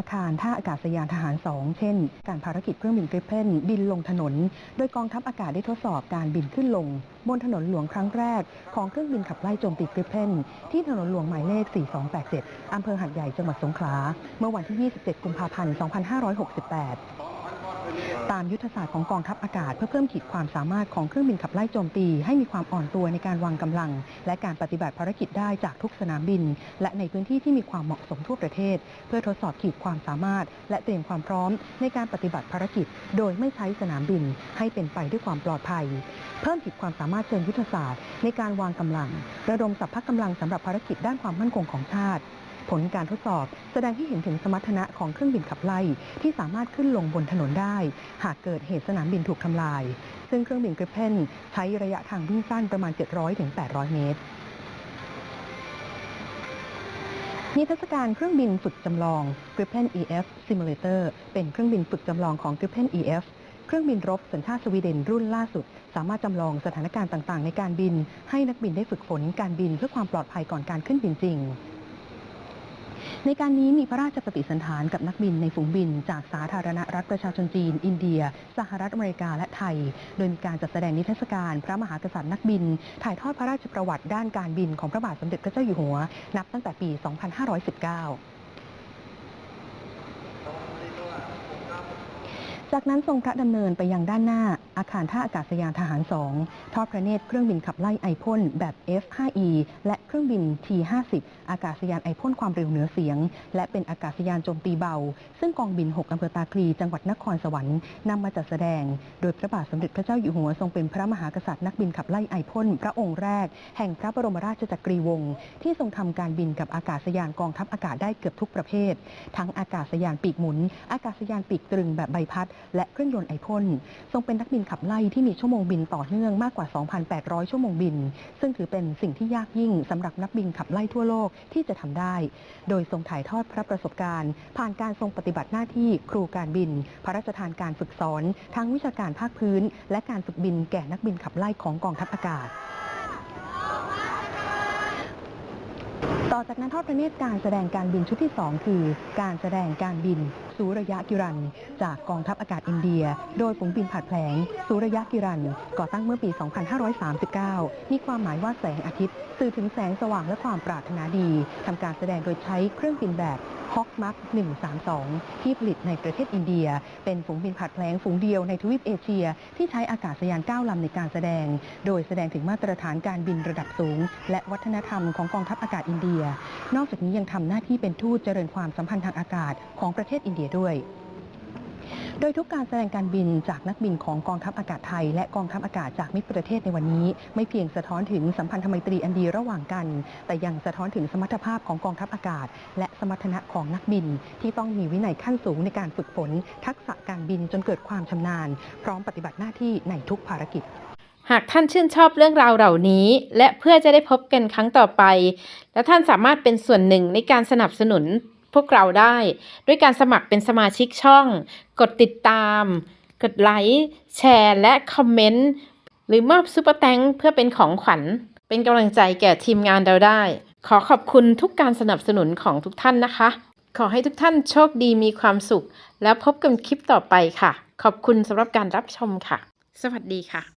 อาคารท่าอากาศยานทหาร 2 เช่น การภารกิจเครื่องบินกริปเพนบินลงถนน โดยกองทัพอากาศได้ทดสอบการบินขึ้นลง บนถนนหลวงครั้งแรก ของเครื่องบินขับไล่โจมตีกริปเพนที่ถนนหลวงหมายเลข 4287 อำเภอหัดใหญ่จังหวัดสงขลา เมื่อวันที่ 27 กุมภาพันธ์ 2568 ตามยุทธศาสตร์ของกองทัพอากาศ เพื่อเพิ่มขีดความสามารถของเครื่องบินขับไล่โจมตี ให้มีความอ่อนตัวในการวางกำลัง และการปฏิบัติภารกิจได้จากทุกสนามบิน และในพื้นที่ที่มีความเหมาะสมทั่วประเทศ เพื่อทดสอบขีดความสามารถ และเตรียมความพร้อม ในการปฏิบัติภารกิจ โดยไม่ใช้สนามบิน ให้เป็นไปด้วยความปลอดภัย เพิ่มขีดความสามารถเชิงยุทธศาสตร์ ในการวางกำลัง ระดมสัพพะกำลังสำหรับภารกิจด้านความมั่นคงของชาติ ผลการทดสอบแสดงให้เห็นถึงสมรรถนะของเครื่องบินขับไล่ที่สามารถขึ้นลงบนถนนได้ หากเกิดเหตุสนามบินถูกทำลาย ซึ่งเครื่องบินกริเพนใช้ระยะทางวิ่งสั้นประมาณ 700-800 เมตรนิทรรศการเครื่องบินฝึกจำลอง Gripen EF Simulator เป็นเครื่องบินฝึกจำลองของ Gripen EF เครื่องบินรบสัญชาติสวีเดนรุ่นล่าสุด สามารถจำลองสถานการณ์ต่างๆ ในการบิน ให้นักบินได้ฝึกฝนการบินเพื่อความปลอดภัยก่อนการขึ้นบินจริง ในการนี้มีพระราชปฏิสันถานกับนักบินในฝูงบิน จากสาธารณรัฐประชาชนจีน อินเดีย สหรัฐอเมริกาและไทย โดยมีการจัดแสดงนิทรรศการ พระมหากษัตริย์นักบิน ถ่ายทอดพระราชประวัติด้านการบินของพระบาทสมเด็จพระเจ้าอยู่หัว นับตั้งแต่ปี 2519 จากนั้นทรงพระดำเนินไปยังด้านหน้าอาคารท่าอากาศยานทหาร 2 ทอดพระเนตรเครื่องบินขับไล่ไอพ่นแบบ F5E และเครื่องบิน T50 อากาศยานไอพ่นความเร็วเหนือเสียง และเป็นอากาศยานโจมตีเบา ซึ่งกองบิน 6 อำเภอตาคลีจังหวัดนครสวรรค์นำมาจัดแสดง โดยพระบาทสมเด็จพระเจ้าอยู่หัวทรงเป็นพระมหากษัตริย์นักบินขับไล่ไอพ่นพระองค์แรก แห่งพระบรมราชจักรีวงศ์ที่ทรงทำการบินกับอากาศยานกองทัพอากาศได้เกือบทุกประเภท ทั้งอากาศยานปีกหมุน อากาศยานปีกตรึงแบบใบพัดและเครื่องยนต์ไอพ่นทรงเป็นนักบินขับไล่ที่มีชั่วโมงบินต่อเนื่องมากกว่า 2,800 ชั่วโมงบิน ซึ่งถือเป็นสิ่งที่ยากยิ่งสำหรับนักบินขับไล่ทั่วโลกที่จะทำได้ โดยทรงถ่ายทอดพระประสบการณ์ ผ่านการทรงปฏิบัติหน้าที่ครูการบิน พระราชทานการฝึกสอน ทั้งวิชาการภาคพื้น และการฝึกบินแก่นักบินขับไล่ของกองทัพอากาศต่อจากนั้นทอดพระเนตรการแสดงการบินชุดที่ 2 คือ การแสดงการบิน สุระยะกิรัน จากกองทัพอากาศอินเดีย โดยฝูงบินผัดแผลงสุระยะกิรัน ก่อตั้งเมื่อปี 2539 มีความหมายว่าแสงอาทิตย์ สื่อถึงแสงสว่างและความปรารถนาดี ทำการแสดงโดยใช้เครื่องบินแบบฮอกมัก132 ที่ผลิตในประเทศอินเดีย เป็นฝูงบินผัดแผลงฝูงเดียวในทวีปเอเชีย ที่ใช้อากาศยาน 9 ลำในการแสดง โดยแสดงถึงมาตรฐานการบินระดับสูง และวัฒนธรรมของกองทัพอากาศอินเดีย นอกจากนี้ยังทำหน้าที่เป็นทูตเจริญความสัมพันธ์ทางอากาศของประเทศอินเดียด้วย โดยทุกการแสดงการบินจากนักบินของกองทัพอากาศไทย และกองทัพอากาศจากมิตรประเทศในวันนี้ ไม่เพียงสะท้อนถึงสัมพันธไมตรีอันดีระหว่างกัน แต่ยังสะท้อนถึงสมรรถภาพของกองทัพอากาศ และสมรรถนะของนักบิน ที่ต้องมีวินัยขั้นสูงในการฝึกฝน ทักษะการบินจนเกิดความชำนาญ พร้อมปฏิบัติหน้าที่ในทุกภารกิจหากท่านชื่นชอบเรื่องราวเหล่านี้ และเพื่อจะได้พบกันครั้งต่อไป และท่านสามารถเป็นส่วนหนึ่งในการสนับสนุน พวกเราได้ ด้วยการสมัครเป็นสมาชิกช่อง กดติดตาม กดไลค์ แชร์ และคอมเมนต์ หรือมอบซุปเปอร์แตงเพื่อเป็นของขวัญ เป็นกำลังใจแก่ทีมงานเราได้ ขอขอบคุณทุกการสนับสนุนของทุกท่านนะคะ ขอให้ทุกท่านโชคดีมีความสุข แล้วพบกันคลิปต่อไปค่ะ ขอบคุณสำหรับการรับชมค่ะ สวัสดีค่ะ